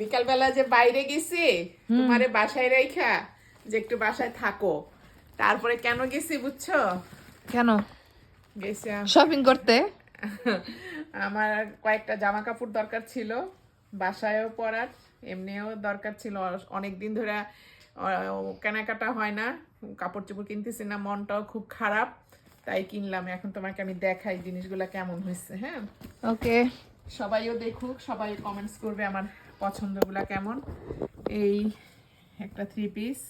বিকালবেলা যে বাইরে গেছি তোমারে বাসায় রাইখা যে একটু বাসায় থাকো। তারপরে কেন গেছি বুঝছ? কেন? গেছি শপিং করতে? আমার কয়েকটা জামা কাপড় দরকার ছিল বাসায়ও পরার এমনিও দরকার ছিল। অনেক দিন ধরে কেনাকাটা হয় না কাপড় চোপড় কিনতেছি না মনটাও খুব খারাপ তাই কিনলাম। এখন তোমাকে আমি দেখাই জিনিসগুলো কেমন হয়েছে হ্যাঁ? ওকে সবাইও দেখুক সবাই কমেন্টস করবে আমার পছন্দগুলা কেমন? এই একটা থ্রি পিস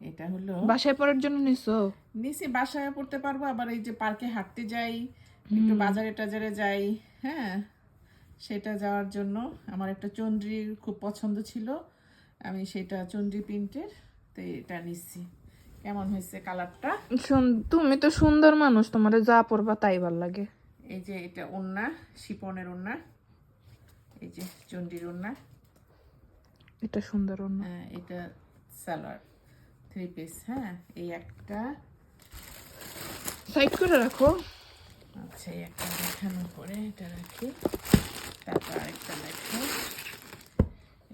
এটা হলো বাসায় পড়ার জন্য নিছো? নিচে বাসায় পড়তে পারব আবার এই যে পার্কে হাঁটতে যাই একটু বাজারে টাজারে যাই হ্যাঁ। সেটা যাওয়ার জন্য আমার একটা চন্দ্রির খুব পছন্দ ছিল। আমি সেটা চন্দ্রি প্রিন্টের তো এটা নিচ্ছি কেমন হয়েছে কালারটা? তুমি তো সুন্দর মানুষ তোমার যা পড়বা তাই ভালো লাগে। এই যে এটা ওন্না শিপনের ওন্না এই যে চন্ডির ওন্না এটা সুন্দর অন্য হ্যাঁ, এটা সালোয়ার থ্রি পিস হ্যাঁ এই একটা। সাইড করে রাখো। আচ্ছা এই একটা দেখানোর পরে এটা রাখি। তারপর আরেকটা দেখো।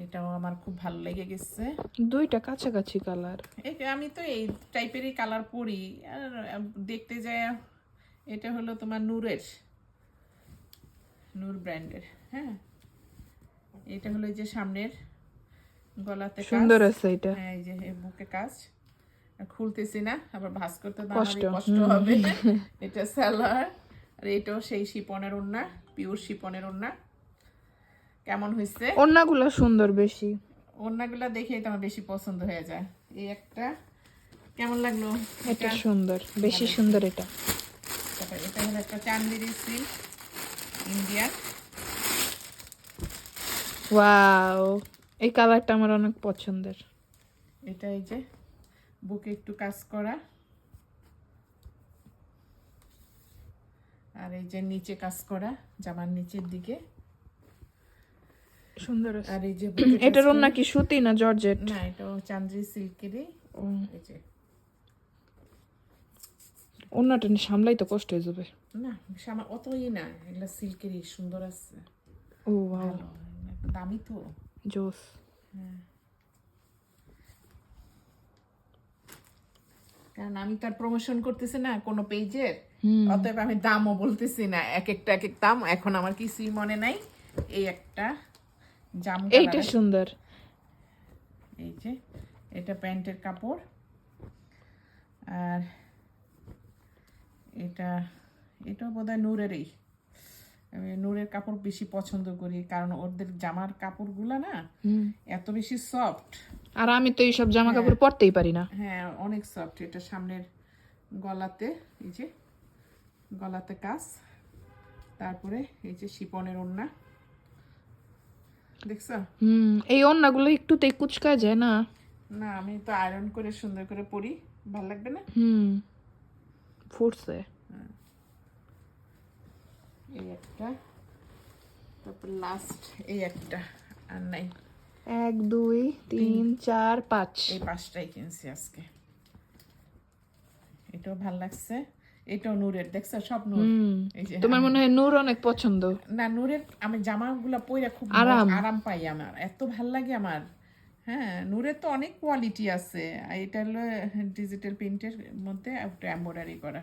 এটাও আমার খুব ভালো লেগে গেছে। দুইটা কাছাকাছি কালার যে আমি তো এই টাইপেরই কালার পরি। আর দেখতে যায় এটা হলো তোমার নূরের নূর ব্র্যান্ডের হ্যাঁ। এটা হলো যে সামনের গলাতে কাজ। সুন্দর আছে এটা। হ্যাঁ এই যে বুকে কাজ। খুলতেছি না আবার ভাঁজ করতে তো কষ্ট, হবে। এটা স্যালার আর এটাও সেই শিপনের ওড়না পিওর শিপনের ওড়না। কেমন হয়েছে? ওড়নাগুলো সুন্দর বেশি। ওড়নাগুলো দেখেই তো আমার বেশি পছন্দ হয়ে যায়। এই একটা কেমন লাগল? এটা সুন্দর বেশি সুন্দর এটা। এটা হলো একটা চান্দিরি সিল্ক ইন্ডিয়ান। ওয়াও এই কালারটা আমার অনেক পছন্দের। এটা এই যে বুকে একটু কাজ করা। আর এই যে নিচে কাজ করা জামার নিচের দিকে। সুন্দর আর এই যে এটার ওড়না কি সুতি না জর্জেট? না এটাও চান্দ্রি সিল্কেরই। এই যে। নিয়ে সামলাই তো কষ্ট হয়ে যাবে। না সামা অতই না এগুলো সিল্কেরই সুন্দর আছে। ও ভালো। দামি তো। জোস। কারণ আমি তো আর প্রমোশন করতেছি না কোনো পেজের অতএব আমি দামও বলতেছি না। এক একটা এক এক দাম। এখন আমার কিছুই মনে নাই। এই একটা জাম এইটা সুন্দর। এই যে এটা প্যান্টের কাপড়। আর এটা এটাও বোধহয় নূরেরই। নূরের কাপড় বেশি পছন্দ করি কারণ ওদের জামার কাপড়গুলো না। এত বেশি সফট আর আমি তো এইসব জামা কাপড় পরতেই পারি না। হ্যাঁ অনেক সফট এটা সামনের গলাতে এই যে গলাতে কাজ। তারপরে এই যে শিপনের ওড়না। দেখছ? হুম এই ওড়নাগুলো একটুতেই কুচকায় যায় না? না আমি তো আয়রন করে সুন্দর করে পরি। ভালো লাগবে না? হুম ফুটছে। এই একটা। তারপর লাস্ট এই একটা আর নাই। এক দুই তিন চার পাঁচ। এই পাঁচটাই কিনছি আজকে। এটাও ভালো লাগছে। এটাও নূরের দেখছ? সব নূর। হুম। এই যে তোমার মনে হয় নূর অনেক পছন্দ। না নূরের আমি জামাগুলো পরে খুব আরাম। আরাম পাই আমার। এত ভালো লাগে আমার। হ্যাঁ নূরের তো অনেক কোয়ালিটি আছে। এটা হলো ডিজিটাল প্রিন্টের মধ্যে একটা এম্ব্রয়ডারি করা।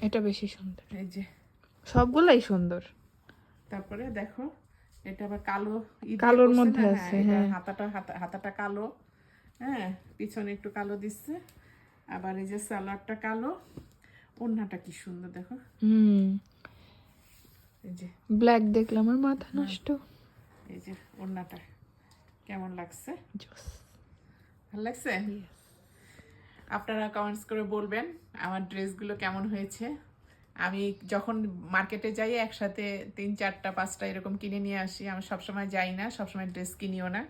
এটা বেশি সুন্দর। এই যে। সবগুলাই সুন্দর। তারপরে দেখো এটা আবার কালো কালোর মধ্যে না? আছে, হ্যাঁ। হাতাটা হাতা- হাতাটা কালো হ্যাঁ পিছনে একটু কালো দিচ্ছে। আবার এই যে সালোয়ারটা কালো ওড়নাটা কি সুন্দর দেখো। হুম। এই যে। ব্ল্যাক দেখলাম আমার মাথা নষ্ট। এই যে ওড়নাটা কেমন লাগছে? জোস ভালো লাগছে? আপনারা কমেন্টস করে বলবেন আমার ড্রেসগুলো কেমন হয়েছে। আমি যখন মার্কেটে যাই একসাথে তিন চারটা পাঁচটা এরকম কিনে নিয়ে আসি। আমি সবসময় যাই না সবসময় ড্রেস কিনিও না।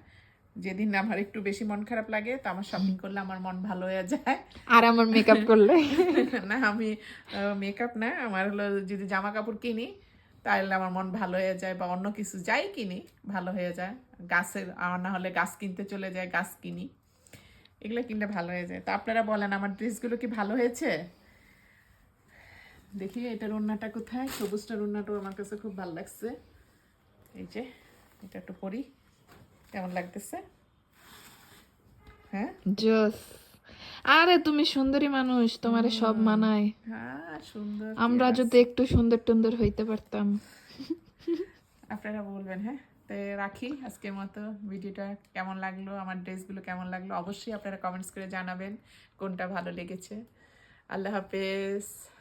যেদিন আমার একটু বেশি মন খারাপ লাগে তো আমার শপিং করলে আমার মন ভালো হয়ে যায়। আর আমার মেকআপ করলে? না আমি মেকআপ না আমার হলো যদি জামা কাপড় কিনি তাহলে আমার মন ভালো হয়ে যায় বা অন্য কিছু যাই কিনি ভালো হয়ে যায়। গাছের আর না হলে গাছ কিনতে চলে যায় গাছ কিনি। এগুলো কিনলে ভালো হয়ে যায়। তো আপনারা বলেন আমার ড্রেসগুলো কি ভালো হয়েছে? দেখি এটার ওড়নাটা কোথায়? সবুজটার ওড়নাটাও আমার কাছে খুব ভালো লাগছে। এই যে এটা একটু পরি। কেমন লাগতেছে? হ্যাঁ? জোস। আরে তুমি সুন্দরী মানুষ তোমারে সব মানায়। হ্যাঁ সুন্দর আমরা যদি একটু সুন্দর টুন্দর হইতে পারতাম। আপনারা বলবেন হ্যাঁ? তো রাখি আজকের মতো ভিডিওটা কেমন লাগল আমার ড্রেসগুলো কেমন লাগল? অবশ্যই আপনারা কমেন্টস করে জানাবেন কোনটা ভালো লেগেছে। আল্লাহ হাফেজ।